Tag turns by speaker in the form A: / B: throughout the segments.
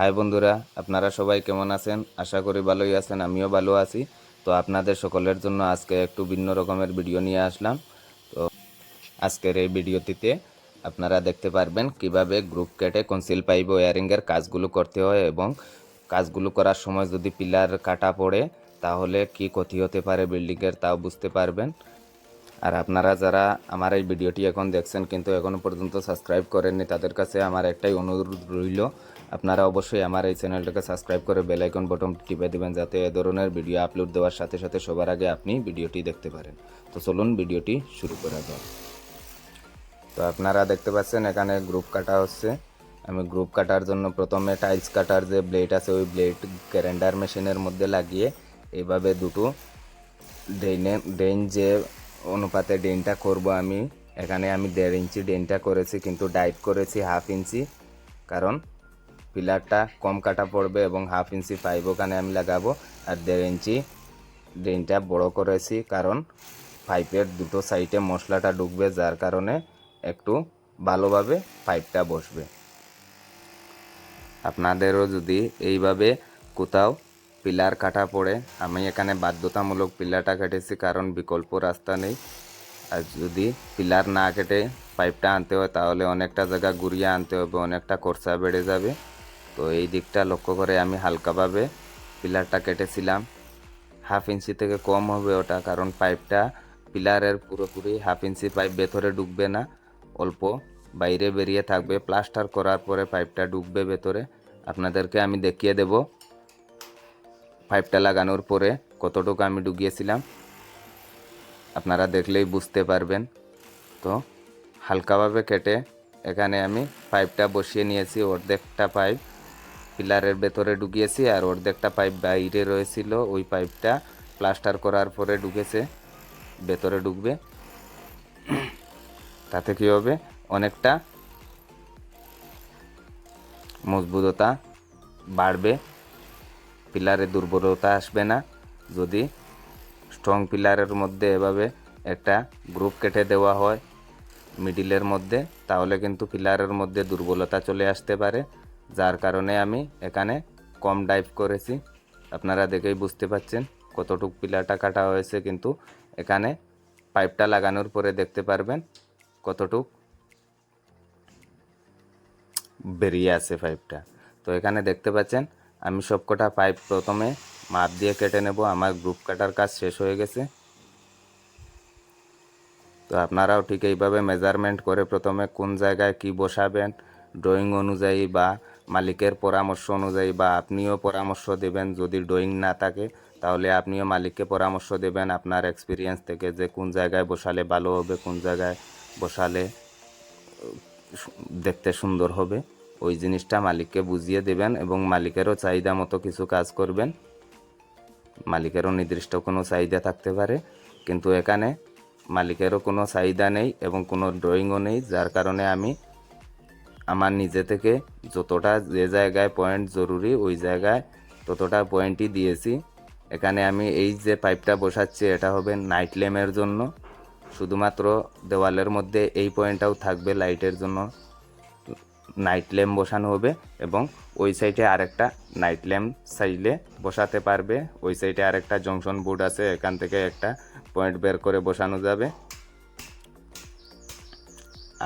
A: High বন্ধুরা, আপনারা সবাই কেমন আছেন? আশা করি ভালোই আছেন, আমিও ভালো আছি। তো আপনাদের সকলের জন্য আজকে একটু ভিন্ন রকমের ভিডিও নিয়ে আসলাম। তো আজকের এই ভিডিওটিতে আপনারা দেখতে পারবেন কীভাবে গ্রুপ কেটে কনসিল পাইপ ওয়ারিংয়ের কাজগুলো করতে হয় এবং কাজগুলো করার সময় যদি পিলার কাটা পড়ে, তাহলে কি ক্ষতি হতে পারে বিল্ডিংয়ের তাও বুঝতে পারবেন। আর আপনারা যারা আমার এই ভিডিওটি এখন দেখছেন কিন্তু এখনও পর্যন্ত সাবস্ক্রাইব করেননি, তাদের কাছে আমার একটাই অনুরোধ রইল। আপনারা অবশ্যই আমার এই চ্যানেলটাকে সাবস্ক্রাইব করে বেল আইকন বটন টিপে দিবেন যাতে এ ধরনের ভিডিও আপলোড দেওয়ার সাথে সাথে সবার আগে আপনি ভিডিওটি দেখতে পারেন। তো চলুন ভিডিওটি শুরু করা যাক। তো আপনারা দেখতে পাচ্ছেন এখানে গ্রুপ কাটা হচ্ছে। আমি গ্রুপ কাটার জন্য প্রথমে টাইলস কাটার যে ব্লেড আছে, ওই ব্লেড গ্যারেন্ডার মেশিনের মধ্যে লাগিয়ে এইভাবে দুটো ড্রেনে ড্রেন যে অনুপাতে ড্রেনটা করব আমি। এখানে আমি দেড় ইঞ্চি ড্রেনটা করেছি, কিন্তু ডাইট করেছি হাফ ইঞ্চি। কারণ পিলারটা কম কাটা পড়বে এবং হাফ ইঞ্চি পাইপ ওখানে আমি লাগাবো। আর দেড় ইঞ্চি ড্রেনটা বড় করেছি, কারণ পাইপের দুটো সাইডে মশলাটা ঢুকবে, যার কারণে একটু ভালোভাবে পাইপটা বসবে। আপনাদেরও যদি এইভাবে কোথাও পিলার কাটা পড়ে। আমি এখানে বাধ্যতামূলক পিলারটা কেটেছি, কারণ বিকল্প রাস্তা নেই। আর যদি পিলার না কেটে পাইপটা আনতে হয়, তাহলে অনেকটা জায়গা ঘুরিয়ে আনতে হবে, অনেকটা খরচা বেড়ে যাবে। তো এই দিকটা লক্ষ্য করে আমি হালকাভাবে পিলারটা কেটেছিলাম। হাফ ইঞ্চি থেকে কম হবে ওটা, কারণ পাইপটা পিলারের পুরোপুরি হাফ ইঞ্চি পাইপ ভেতরে ঢুকবে না। অল্প বাইরে বেরিয়ে থাকবে। প্লাস্টার করার পরে পাইপটা ঢুকবে ভেতরে। আপনাদেরকে আমি দেখিয়ে দেব। পাইপটা লাগানোর পরে কতটুকু আমি ঢুকিয়েছিলাম আপনারা দেখলেই বুঝতে পারবেন। তো হালকাভাবে কেটে এখানে আমি পাইপটা বসিয়ে নিয়েছি, অর্ধেকটা পাইপ পিলারের ভেতরে ঢুকিয়েছি আর অর্ধেকটা পাইপ বাইরে রয়েছিল, ওই পাইপটা প্লাস্টার করার পরে ঢুকেছে ভেতরে ঢুকবে তাতে কী হবে? অনেকটা মজবুততা বাড়বে। পিলারে দুর্বলতা আসবে না। যদি স্ট্রং পিলারের মধ্যে এভাবে একটা গ্রুপ কেটে দেওয়া হয় মিডিলের মধ্যে, তাহলে কিন্তু পিলারের মধ্যে দুর্বলতা চলে আসতে পারে। যার কারণে আমি এখানে কম ডাইভ করেছি। আপনারা দেখেই বুঝতে পাচ্ছেন কতটুক পিলারটা কাটা হয়েছে। কিন্তু এখানে পাইপটা লাগানোর পরে দেখতে পারবেন কতটুক বেরিয়ে আছে পাইপটা তো এখানে দেখতে পাচ্ছেন আমি সবকটা পাইপ প্রথমে মাপ দিয়ে কেটে নেব। আমার গ্রুপ কাটার কাজ শেষ হয়ে গেছে। তো আপনারাও ঠিক এইভাবে মেজারমেন্ট করে প্রথমে কোন জায়গায় কি বসাবেন ড্রয়িং অনুযায়ী বা মালিকের পরামর্শ অনুযায়ী বা আপনিও পরামর্শ দেবেন যদি ড্রয়িং না থাকে, তাহলে আপনিও মালিককে পরামর্শ দেবেন আপনার এক্সপিরিয়েন্স থেকে যে কোন জায়গায় বসালে ভালো হবে, কোন জায়গায় বসালে, দেখতে সুন্দর হবে। ওই জিনিসটা মালিককে বুঝিয়ে দেবেন এবং মালিকেরও চাহিদা মতো কিছু কাজ করবেন। মালিকেরও নির্দিষ্ট কোনো চাহিদা থাকতে পারে, কিন্তু এখানে মালিকেরও কোনো চাহিদা নেই এবং কোনো ড্রয়িংও নেই, যার কারণে আমি আমার নিজে থেকে যতটা যে জায়গায় পয়েন্ট জরুরি, ওই জায়গায় ততটা পয়েন্টই দিয়েছি। এখানে আমি এই যে পাইপটা বসাচ্ছি, এটা হবে নাইট ল্যাম্পের জন্য। শুধুমাত্র দেওয়ালের মধ্যে এই পয়েন্টটাও থাকবে লাইটের জন্য। নাইট ল্যাম্প বসানো হবে এবং ওই সাইডে আরেকটা নাইট ল্যাম্প চাইলে বসাতে পারবে। ওই সাইডে আরেকটা জংশন বোর্ড আছে, এখান থেকে একটা পয়েন্ট বের করে বসানো যাবে।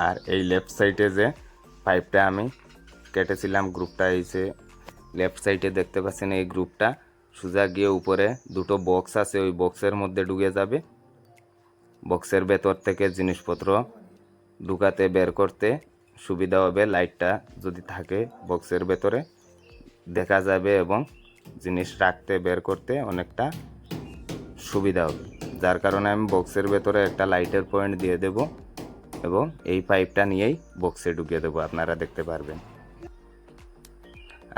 A: আর এই লেফট সাইডে যে পাইপটা আমি কেটেছিলাম, গ্রুপটা এই যে লেফট সাইডে দেখতে পাচ্ছেন এই গ্রুপটা। সোজা গিয়ে উপরে দুটো বক্স আছে, ওই বক্সের মধ্যে ঢুকে যাবে। বক্সের ভেতর থেকে জিনিসপত্র ঢুকাতে, বের করতে সুবিধা হবে লাইটটা যদি থাকে বক্সের ভেতরে। দেখা যাবে এবং জিনিস রাখতে, বের করতে অনেকটা সুবিধা হবে। যার কারণে আমি বক্সের ভেতরে একটা লাইটের পয়েন্ট দিয়ে দেব এবং এই পাইপটা নিয়েই বক্সে ঢুকিয়ে দেবো, আপনারা দেখতে পারবেন।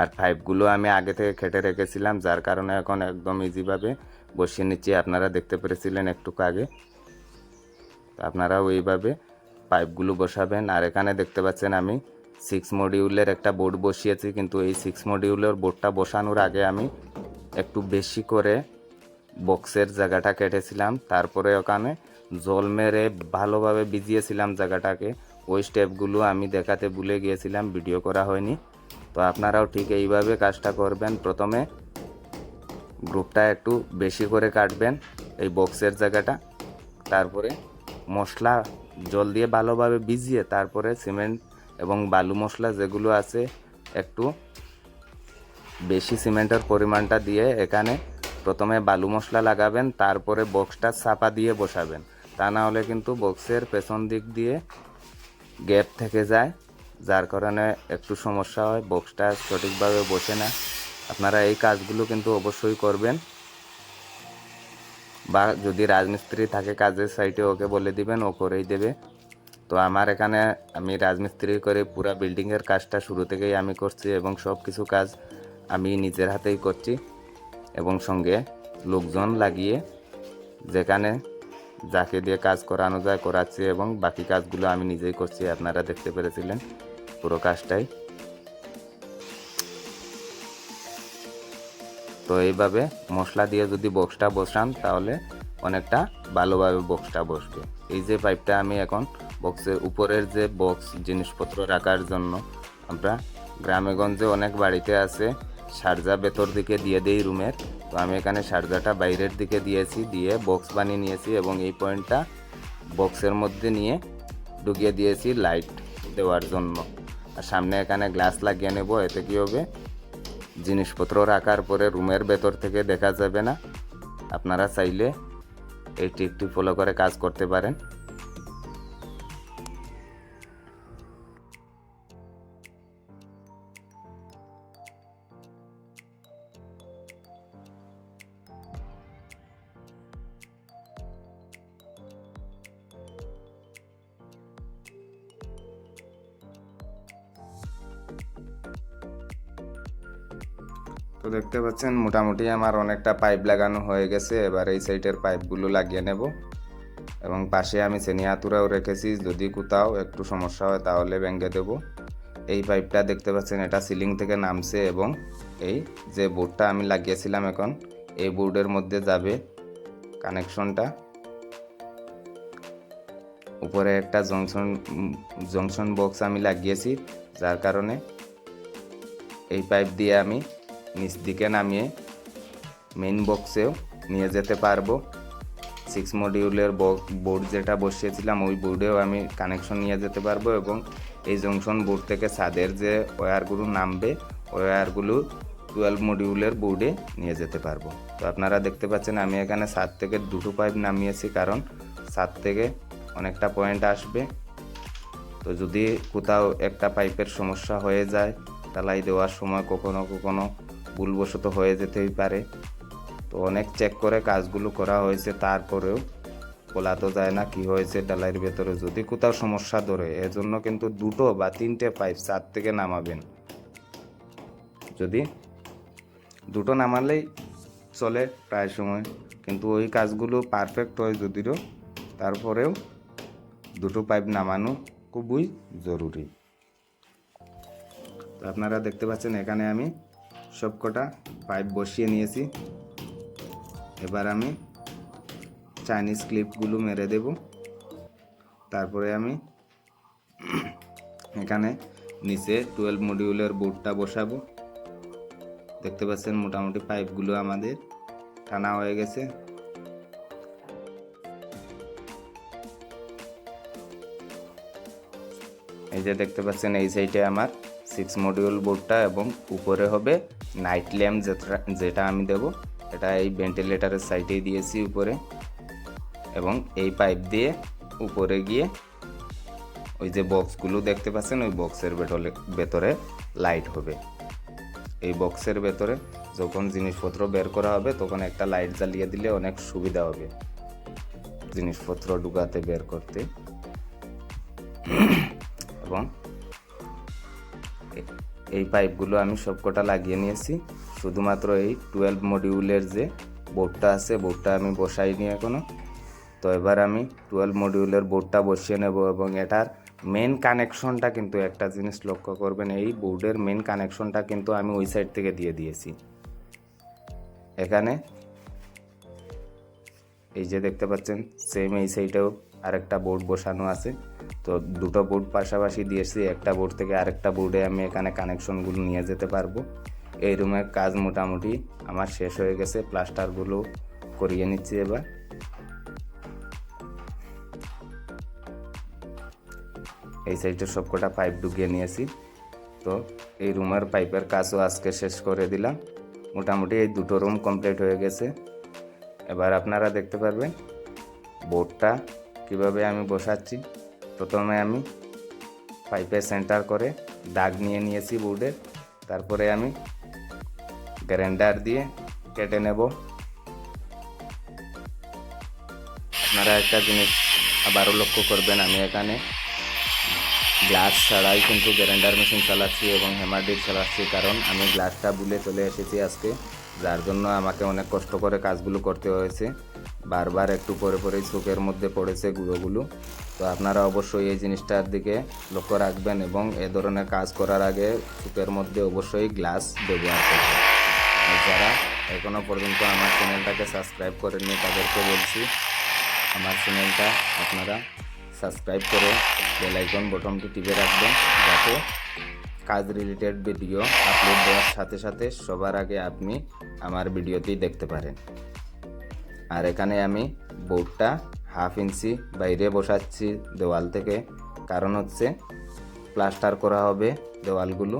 A: আর পাইপগুলো আমি আগে থেকে খেটে রেখেছিলাম, যার কারণে এখন একদম ইজিভাবে বসিয়ে নিচ্ছি। আপনারা দেখতে পেরেছিলেন একটু আগে। আপনারাও এইভাবে পাইপগুলো বসাবেন। আর এখানে দেখতে পাচ্ছেন আমি সিক্স মডিউলের একটা বোর্ড বসিয়েছি। কিন্তু এই সিক্স মডিউলের বোর্ডটা বসানোর আগে আমি একটু বেশি করে বক্সের জায়গাটা কেটেছিলাম। তারপরে ওখানে জল মেরে ভালোভাবে ভিজিয়েছিলাম জায়গাটাকে। ওই স্টেপগুলো আমি দেখাতে ভুলে গিয়েছিলাম ভিডিও করা হয়নি। তো আপনারাও ঠিক এইভাবে কাজটা করবেন। প্রথমে গ্রুপটা একটু বেশি করে কাটবেন, এই বক্সের জায়গাটা। তারপরে মশলা জল দিয়ে ভালোভাবে ভিজিয়ে তারপরে সিমেন্ট এবং বালু মশলা যেগুলো আছে, একটু বেশি সিমেন্টের পরিমাণটা দিয়ে এখানে প্রথমে বালু মশলা লাগাবেন, তারপরে বক্সটা চাপা দিয়ে বসাবেন। তা না হলে কিন্তু বক্সের পেছন দিক দিয়ে গ্যাপ থেকে যায়, যার কারণে একটু সমস্যা হয়, বক্সটা সঠিকভাবে বসে না। আপনারা এই কাজগুলো কিন্তু অবশ্যই করবেন। বা যদি রাজমিস্ত্রি থাকে কাজের সাইটে ওকে বলে দিবেন, ও করেই দেবে। তো আমার এখানে আমি রাজমিস্ত্রি করে পুরো বিল্ডিংয়ের কাজটা শুরু থেকেই আমি করছি এবং সব কিছু কাজ আমি নিজের হাতেই করছি এবং সঙ্গে লোকজন লাগিয়ে যেখানে যাকে দিয়ে কাজ করানো যায় করাচ্ছি এবং বাকি কাজগুলো আমি নিজেই করছি। আপনারা দেখতে পেরেছিলেন পুরো কাজটাই। তো এইভাবে মশলা দিয়ে যদি বক্সটা বসান, তাহলে অনেকটা ভালোভাবে বক্সটা বসবে। এই যে পাইপটা আমি এখন বক্সের উপরের যে বক্স জিনিসপত্র রাখার জন্য, আমরা গ্রামেগঞ্জে অনেক বাড়িতে আছে, সারজা ভেতর দিকে দিয়ে দেই রুমের। তো আমি এখানে সারজাটা বাইরের দিকে দিয়েছি, দিয়ে বক্স বানিয়ে নিয়েছি এবং এই পয়েন্টটা বক্সের মধ্যে নিয়ে ঢুকিয়ে দিয়েছি লাইট দেওয়ার জন্য। আর সামনে এখানে গ্লাস লাগিয়ে নেব, এতে কী হবে? জিনিসপত্র রাখার পরে রুমের ভেতর থেকে দেখা যাবে না। আপনারা চাইলে এই টিপটি ফলো করে কাজ করতে পারেন। দেখতে পাচ্ছেন, মোটামুটি আমার অনেকটা পাইপ লাগানো হয়ে গেছে। এবার এই সাইডের পাইপগুলো লাগিয়ে নেব। এবং পাশে আমি সেনিয়াতুরাও রেখেছি। যদি কোথাও একটু সমস্যা হয় তাহলে ভেঙে দেব। এই পাইপটা দেখতে পাচ্ছেন, এটা সিলিং থেকে নামছে এবং এই যে বোর্ডটা আমি লাগিয়েছিলাম এখন, এই বোর্ডের মধ্যে যাবে কানেকশনটা। উপরে একটা জংশন জংশন বক্স আমি লাগিয়েছি, যার কারণে এই পাইপ দিয়ে আমি নিচ দিকে নামিয়ে মেইন বক্সেও নিয়ে যেতে পারব। সিক্স মডিউলের বোর্ড যেটা বসিয়েছিলাম, ওই বোর্ডেও আমি কানেকশন নিয়ে যেতে পারব এবং এই জংশন বোর্ড থেকে ছাদের যে ওয়্যারগুলো নামবে ওয়্যারগুলো টুয়েলভ মডিউলের বোর্ডে নিয়ে যেতে পারব। তো আপনারা দেখতে পাচ্ছেন, আমি এখানে সাত থেকে দুটো পাইপ নামিয়েছি, কারণ সাত থেকে অনেকটা পয়েন্ট আসবে। তো যদি কোথাও একটা পাইপের সমস্যা হয়ে যায় তালাই দেওয়ার সময় কখনো কখনো ভুলবশত হয়ে যেতেই পারে। তো অনেক চেক করে কাজগুলো করা হয়েছে, তারপরেও বলা তো যায় না কি হয়েছে ডালাইয়ের ভেতরে। যদি কোথাও সমস্যা ধরে, এজন্য কিন্তু দুটো বা তিনটে পাইপ চার থেকে নামাবেন। যদি দুটো নামালেই চলে প্রায় সময়, কিন্তু ওই কাজগুলো পারফেক্ট হয় যদিও তারপরেও দুটো পাইপ নামানো খুবই জরুরি। আপনারা দেখতে পাচ্ছেন, এখানে আমি সবকটা পাইপ বসিয়ে নিয়েছি। এবার আমি চাইনিজ ক্লিপগুলো মেরে দেব। তারপরে আমি এখানে নিচে টুয়েলভ মডিউলের বোর্ডটা বসাবো। দেখতে পাচ্ছেন মোটামুটি পাইপগুলো আমাদের টানা হয়ে গেছে। এই যে দেখতে পাচ্ছেন, এই সাইডে আমার সিক্স মডিউল বোর্ডটা এবং উপরে হবে নাইট ল্যাম্প যেটা যেটা আমি দেব। এটা এই ভেন্টিলেটারের সাইডেই দিয়েছি উপরে এবং এই পাইপ দিয়ে উপরে গিয়ে ওই যে বক্সগুলো দেখতে পাচ্ছেন, ওই বক্সের ভেতরে ভেতরে লাইট হবে। এই বক্সের ভেতরে যখন জিনিসপত্র বের করা হবে, তখন একটা লাইট জ্বালিয়ে দিলে অনেক সুবিধা হবে জিনিসপত্র ঢুকাতে, বের করতে। এবং এ- এই পাইপগুলো আমি সবকটা লাগিয়ে নিয়েছি। শুধুমাত্র এই টুয়েলভ মডিউলের যে বোর্ডটা আছে, বোর্ডটা আমি বসাইনি এখনও তো এবার আমি টুয়েলভ মডিউলের বোর্ডটা বসিয়ে নেব এবং এটার মেন কানেকশনটা কিন্তু একটা জিনিস লক্ষ্য করবেন, এই বোর্ডের মেন কানেকশনটা কিন্তু আমি ওই সাইড থেকে দিয়ে দিয়েছি। এখানে এই যে দেখতে পাচ্ছেন সেম এই সাইডেও আরেকটা বোর্ড বসানো আছে। তো দুটো বোর্ড পাশাপাশি দিয়েছি, একটা বোর্ড থেকে আরেকটা বোর্ডে আমি এখানে কানেকশনগুলো নিয়ে যেতে পারব। এই রুমের কাজ মোটামুটি আমার শেষ হয়ে গেছে প্লাস্টারগুলো করিয়ে নিচ্ছি এবার। এই সাইডে সবকটা পাইপ ঢুকিয়ে নিয়েছি। তো এই রুমের পাইপের কাজও আজকে শেষ করে দিলাম। মোটামুটি এই দুটো রুম কমপ্লিট হয়ে গেছে। এবার আপনারা দেখতে পারবেন বোর্ডটা কীভাবে আমি বসাচ্ছি। প্রথমে আমি পাইপের সেন্টার করে দাগ নিয়ে নিয়েছি বোর্ডের তারপরে আমি গ্রাইন্ডার দিয়ে কেটে নেব। আপনারা একটা জিনিস আবারও লক্ষ্য করবেন, আমি এখানে গ্লাস ছাড়াই কিন্তু গ্রাইন্ডার মেশিন চালাচ্ছি এবং হ্যামারডিক চালাচ্ছি, কারণ আমি গ্লাসটা বুলে চলে এসেছি আজকে, যার জন্য আমাকে অনেক কষ্ট করে কাজগুলো করতে হয়েছে। বারবার একটু পরে পরেই চোখের মধ্যে পড়েছে গুঁড়োগুলো। তো আপনারা অবশ্যই এই জিনিসটার দিকে লক্ষ্য রাখবেন এবং এ ধরনের কাজ করার আগে চোখের মধ্যে অবশ্যই গ্লাস ব্যবহার করবেন। যারা এখনও পর্যন্ত আমার চ্যানেলটাকে সাবস্ক্রাইব করেননি তাদেরকে বলছি, আমার চ্যানেলটা আপনারা সাবস্ক্রাইব করে বেল আইকন বটনটি টিপে রাখবেন যাতে কাজ রিলেটেড ভিডিও আপলোড দেওয়ার সাথে সাথে সবার আগে আপনি আমার ভিডিওতেই দেখতে পারেন। আর এখানে আমি বোর্ডটা হাফ ইঞ্চি বাইরে বসাচ্ছি দেওয়াল থেকে। কারণ হচ্ছে প্লাস্টার করা হবে দেওয়ালগুলো,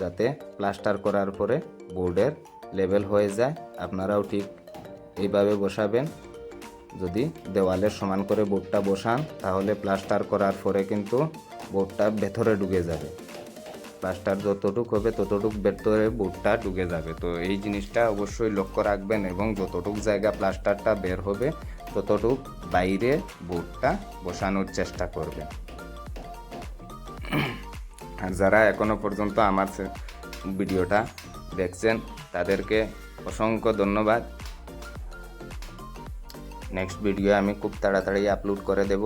A: যাতে প্লাস্টার করার পরে বোর্ডের লেভেল হয়ে যায়। আপনারাও ঠিক এইভাবে বসাবেন। যদি দেওয়ালের সমান করে বোর্ডটা বসান, তাহলে প্লাস্টার করার পরে কিন্তু বোর্ডটা ভেতরে ঢুকে যাবে। প্লাস্টার যতটুক হবে ততটুক ভেতরে বোর্ডটা ঢুকে যাবে। তো এই জিনিসটা অবশ্যই লক্ষ্য রাখবেন এবং যতটুক জায়গা প্লাস্টারটা বের হবে, ততটুক বাইরে বোর্ডটা বসানোর চেষ্টা করবেন আর যারা এখনও পর্যন্ত আমার ভিডিওটা দেখছেন, তাদেরকে অসংখ্য ধন্যবাদ। নেক্সট ভিডিও আমি খুব তাড়াতাড়ি আপলোড করে দেব।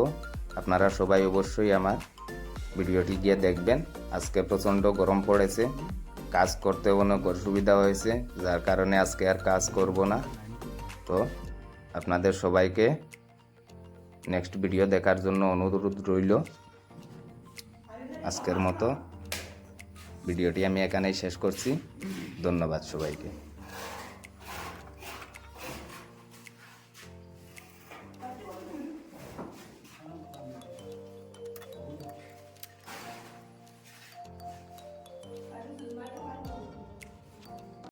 A: আপনারা সবাই অবশ্যই আমার ভিডিওটি গিয়ে দেখবেন। আজকে প্রচণ্ড গরম পড়েছে, কাজ করতে অনেক অসুবিধা হয়েছে, যার কারণে আজকে আর কাজ করব না। তো আপনাদের সবাইকে নেক্সট ভিডিও দেখার জন্য অনুরোধ রইল। আজকের মতো ভিডিওটি আমি এখানেই শেষ করছি। ধন্যবাদ সবাইকে।